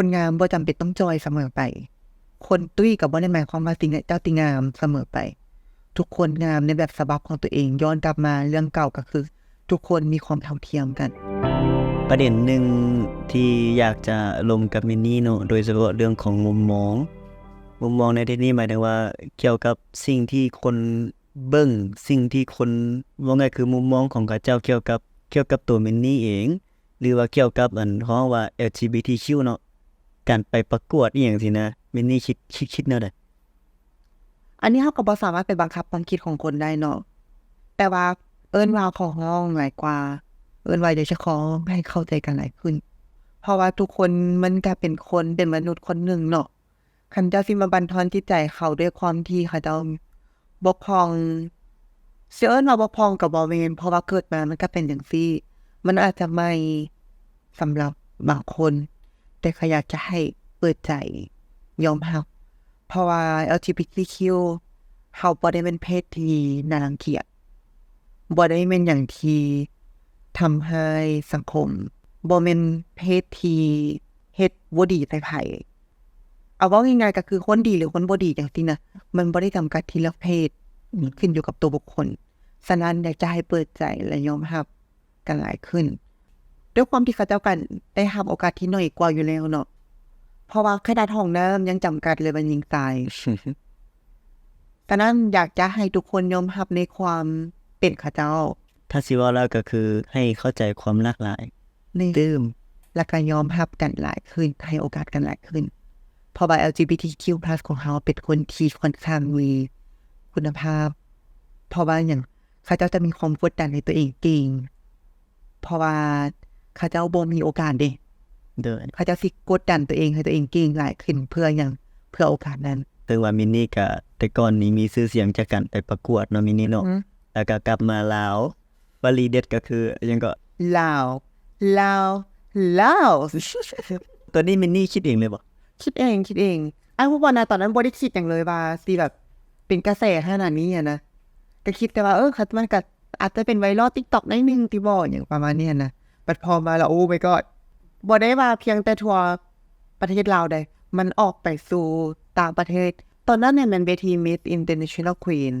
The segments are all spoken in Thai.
คนงามบ่จำเป็นต้องจอยเสมอไป คนตุ้ยกับบ่ได้หมายความว่าสิ่งเจ้าติงามเสมอไป ทุกคนงามในแบบฉบับของตัวเอง ย้อนกลับมาเรื่องเก่าก็คือ ทุกคนมีความเท่าเทียมกัน ประเด็นหนึ่งที่อยากจะลงกับมินนี่เนาะโดยเฉพาะเรื่องของมุมมอง มุมมองในที่นี้หมายถึงว่า เกี่ยวกับสิ่งที่คนเบิ่งสิ่งที่คนว่าไงคือมุมมองของเขาเจ้าเกี่ยวกับเกี่ยวกับตัวมินนี่เอง หรือว่าเกี่ยวกับอันเพราะว่า LGBTQ เนาะ การไปประกวดอีหยังสินะมินนี่คิดคิดคิดแนวใดอันนี้เราก็บ่สามารถไปบังคับความคิดของคนได้เนาะแต่ว่าเอิ้นว่าของห้องหลายกว่า เอิ้นว่าเดี๋ยวจะขอให้เข้าใจกันหลายขึ้น เพราะว่าทุกคนมันก็เป็นคนเป็นมนุษย์คนหนึ่งเนาะคันเจ้าสิมาบันทอนจิตใจเขาด้วยความที่เขาเจ้าบกพองเสียเอิ้นว่าบกพองกับบ่แม่นเพราะว่าเกิดมามันก็เป็นจังซี่ มันอาจจะไม่สำหรับบางคน แต่เขาอยากจะให้เปิดใจยอมรับเพราะว่า LGBTQ เขาบ่ได้เป็นเพศที่น่ารังเกียจบ่ได้เป็นอย่างที่ทำให้สังคมบ่แม่นเพศที่เฮ็ดบ่ดีใส่ไผเอาว้าง่ายๆก็คือคนดีหรือคนบ่ดีจังซี่นะมันบ่ได้จำกัดที่ลือกเพศขึ้นอยู่กับตัวบุคคลฉะนั้นอยากจะให้เปิดใจและยอมรับกันหลายขึ้น ด้วยความที่เขาเจ้ากันได้รับโอกาสที่น้อยกว่าอยู่แล้วเนาะเพราะว่าขนาดห้องน้ำยังจำกัดเลยมันยิงตายฉะนั้นอยากจะให้ทุกคนยอมรับในความเป็นเข้าเจ้า ถ้าสิว่าแล้วก็คือให้เข้าใจความหลากหลายในดื่มและก็ยอมรับกันหลายขึ้น ให้โอกาสกันหลายขึ้น เพราะว่า LGBTQ+ ของเขาเป็นคนที่ค่อนข้างมีคุณภาพ เพราะว่าอย่างเขาเจ้าจะมีความกดดันในตัวเองเก่งเพราะว่าเขาเจ้าบ่มีโอกาสเด้เดินเขาเจ้าสิกดดันตัวเองให้ตัวเองเก่งหลายขึ้นเพื่ออย่างเพื่อโอกาสนั้นถึงว่ามินนี่ก็แต่ก่อนนี้มีชื่อเสียงจากการไปประกวดเนาะมินนี่เนาะอืมแล้วก็กลับมาลาววลีเด็ดก็คืออิหยังก็ลาวลาวลาวตัวนี้มินนี่คิดเองเลยบ่คิดเองคิดเองไอ้พวกบอลนะตอนนั้นบริคิดอย่างเลยว่าสิแบบเป็นกระแสขนาดนี้อะนะก็คิดแต่ว่าเออคัดมันก็อาจจะเป็นไวรัลติ๊กต็อกได้นึงที่บอกอย่างประมาณเนี้ยนะ บัดพอมาแล้วโอ้ไม่ก็บอได้ว่าเพียงแต่ทัวร์ประเทศลาวได้มันออกไปสู่ต่างประเทศ ตอนนั้นเนี่ยมันเวที Miss International Queen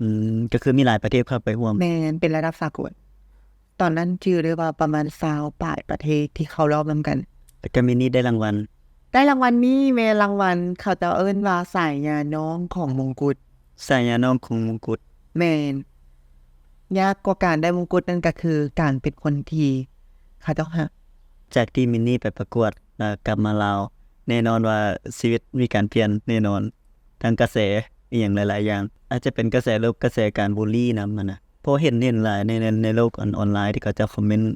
อืมก็คือมีหลายประเทศเข้าไปร่วมแมนเป็นระดับสากลตอนนั้นชื่อเลยว่าประมาณซาวปลายประเทศที่เขารอบนำกันแล้วก็มินนี่ได้รางวัล ได้รางวัลนี้เมรางวัลเขาจะเอิ้นว่าสายยาน้องของมงกุฎสายยาน้องของมงกุฎแมนยากกว่าการได้มงกุฎนั่นก็คือการเป็นคนที่ เขาต้องหักจากที่มินนี่ไปประกวดแล้วกลับมาลาว แน่นอนว่าชีวิตมีการเปลี่ยนแน่นอนทั้งกระแสอีหยังหลาย ๆ อย่าง อาจจะเป็นกระแสลบกระแสการบูลลี่นำมันนะเพราะเห็นเห็นหลายในในในโลกออนออนไลน์ที่เขาจะคอมเมนต์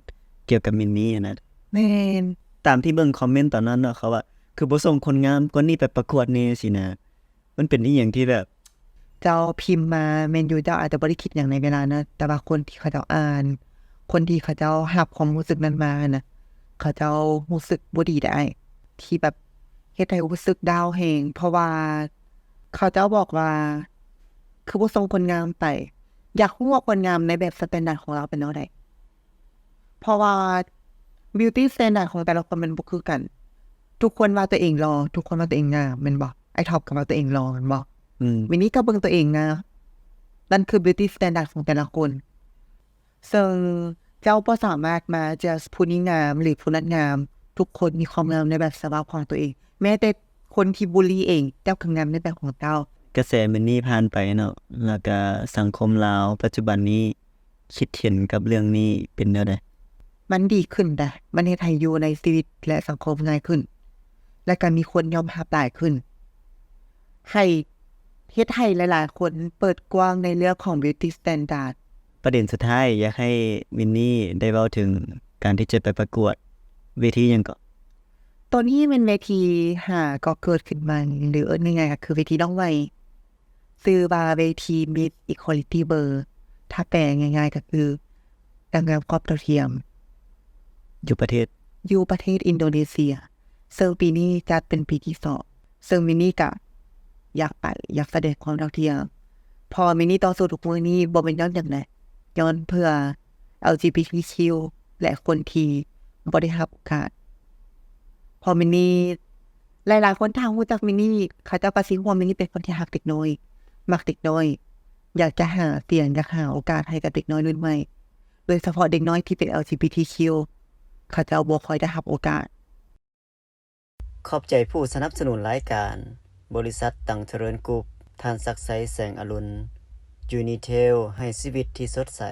เกี่ยวกับมินนี่อะนะแมนตามที่เบิ่งคอมเมนต์ตอนนั้นเนาะเขาว่า คือบ่ส่งคนงามคนนี้ไปประกวดนี่สินะ มันเป็นอีหยังที่แบบ เจ้าพิมพ์มาเมนยูเจ้าอาจจะบริคิดอย่างในเวลานะ แต่ว่าคนที่เขาเจ้าอ่าน คนที่เขาเจ้าหับความรู้สึกนั้นมานะเขาเจ้ารู้สึกบ่ดีได้ ที่แบบเฮ็ดให้รู้สึกดาวแหงเพราะว่า เขาเจ้าบอกว่า คือบ่ส่งคนงามไปอยากรู้ว่าคนงามในแบบสแตนดาร์ดของเราเป็นเท่าใดเพราะว่า beauty standard ของแต่ละคนมันบ่คือกัน ทุกคนว่าตัวเองรอ ทุกคนว่าตัวเองงามแมันบอกไอ้ท็อปก็ว่าตัวเองรอแมันบอกอืมวินนี้ก็เบิ่งตัวเองนะนั่นคือ beauty standard ของแต่ละคน ซึ่งเจ้าก็สามารถมาจะผู้นี้งามหรือผู้นั้นงาม ทุกคนมีความงามในแบบสภาพของตัวเอง แม้แต่คนที่บูลลี่เองเจ้าคืองามในแบบของเจ้ากระแสมินนี่ผ่านไปเนาะแล้วก็สังคมลาว ปัจจุบันนี้คิดเห็นกับเรื่องนี้เป็นแนวใดมันดีขึ้นได้มันเฮ็ดให้อยู่ในชีวิตและสังคมง่ายขึ้น และการมีคนยอมรับหลายขึ้น ให้เฮ็ดให้หลาย ๆ คนเปิดกว้างในเรื่องของ beauty standard ประเด็นสุดท้ายอยากให้มินนี่ได้เว้าถึงการที่จะไปประกวดเวทีหยังก็ตัวนี้เป็นเวทีหาก็เกิดขึ้นมาหรือเอิ้นง่ายๆก็คือเวทีน้องไวซื้อบาเวที Miss Equality Bar ถ้าแปลง่าย ๆ ก็คือนางงามครอบเท่าเทียม อยู่ประเทศ อยู่ประเทศอินโดนีเซียซึ่งปีนี้จัดเป็นปีที่สองซึ่งมินนี่ก็อยากไปอยากแสดงความเท่าเทียม พอมินนี่ต่อสู้ทุกมือนี้บ่เป็นย้อนอย่างไร ย้อนเพื่อ LGBTQ และคนที่บ่ได้รับโอกาสพอมินี่หลายๆคนทางรู้จักมินี่เขาจ้าก็สิว่ามินี่เป็นคนที่รักเด็กน้อยมักเด็กน้อย อยากจะหาเสียงอยากหาโอกาสให้กับเด็กน้อยรุ่นใหม่โดยเฉพาะเด็กน้อยที่เป็น LGBTQ เขาเจ้าบ่ค่อยได้รับโอกาส ขอบใจผู้สนับสนุนรายการ บริษัทตังเจริญกรุ๊ปทานศักดิ์ไสแสงอรุณ ยูนิเทลให้ชีวิตที่สดใส